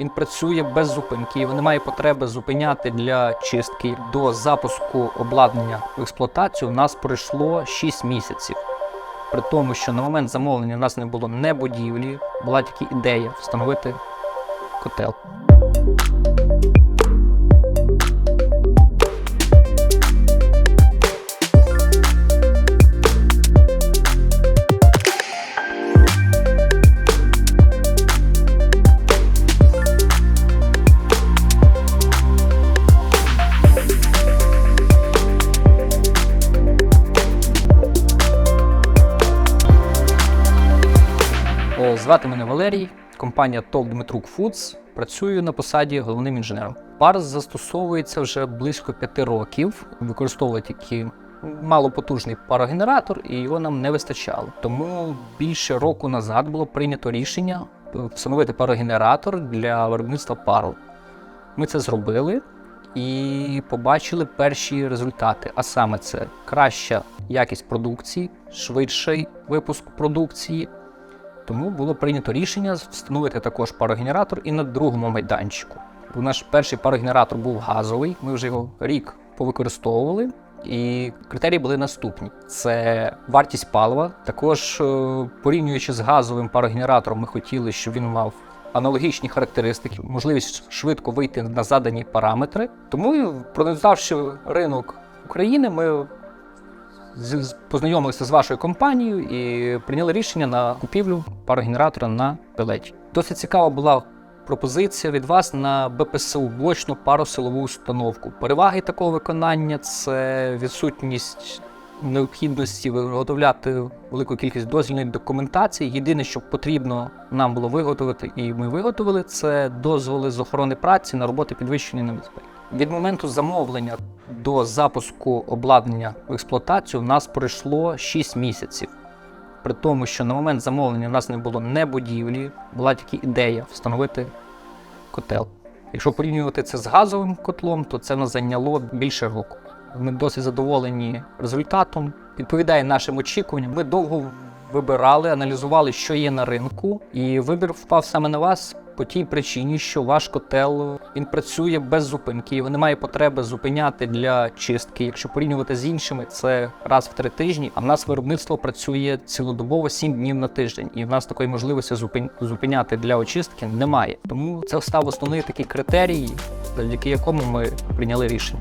Він працює без зупинки, його немає потреби зупиняти для чистки. До запуску обладнання в експлуатацію у нас пройшло 6 місяців. При тому, що на момент замовлення у нас не було не будівлі, була тільки ідея встановити котел. Звати мене Валерій, компанія ТОВ Дмитрук Фудс. Працюю на посаді головним інженером. Пар застосовується вже близько п'яти років. Використовує тільки малопотужний парогенератор, і його нам не вистачало. Тому більше року назад було прийнято рішення встановити парогенератор для виробництва пару. Ми це зробили і побачили перші результати. А саме це краща якість продукції, швидший випуск продукції. Тому було прийнято рішення встановити також парогенератор і на другому майданчику. Бо наш перший парогенератор був газовий, ми вже його рік повикористовували. І критерії були наступні: це вартість палива. Також е, порівнюючи з газовим парогенератором, ми хотіли, щоб він мав аналогічні характеристики, можливість швидко вийти на задані параметри. Тому, проаналізувавши ринок України, ми познайомилися з вашою компанією і прийняли рішення на купівлю парогенератора на пелеті. Досить цікава була пропозиція від вас на БПСУ блочну паросилову установку. Переваги такого виконання це відсутність необхідності виготовляти велику кількість дозвільної документації. Єдине, що потрібно нам було виготовити, і ми виготовили, це дозволи з охорони праці на роботи підвищеної небезпеки. Від моменту замовлення до запуску обладнання в експлуатацію у нас пройшло 6 місяців. При тому, що на момент замовлення у нас не було не будівлі, була тільки ідея встановити котел. Якщо порівнювати це з газовим котлом, то це нас зайняло більше року. Ми досить задоволені результатом, відповідає нашим очікуванням. Ми довго вибирали, аналізували, що є на ринку, і вибір впав саме на вас по тій причині, що ваш котел він працює без зупинки, його немає потреби зупиняти для чистки. Якщо порівнювати з іншими, це раз в три тижні. А в нас виробництво працює цілодобово 7 днів на тиждень, і в нас такої можливості зупин... зупиняти для очистки немає. Тому це став основний такий критерій, завдяки якому ми прийняли рішення.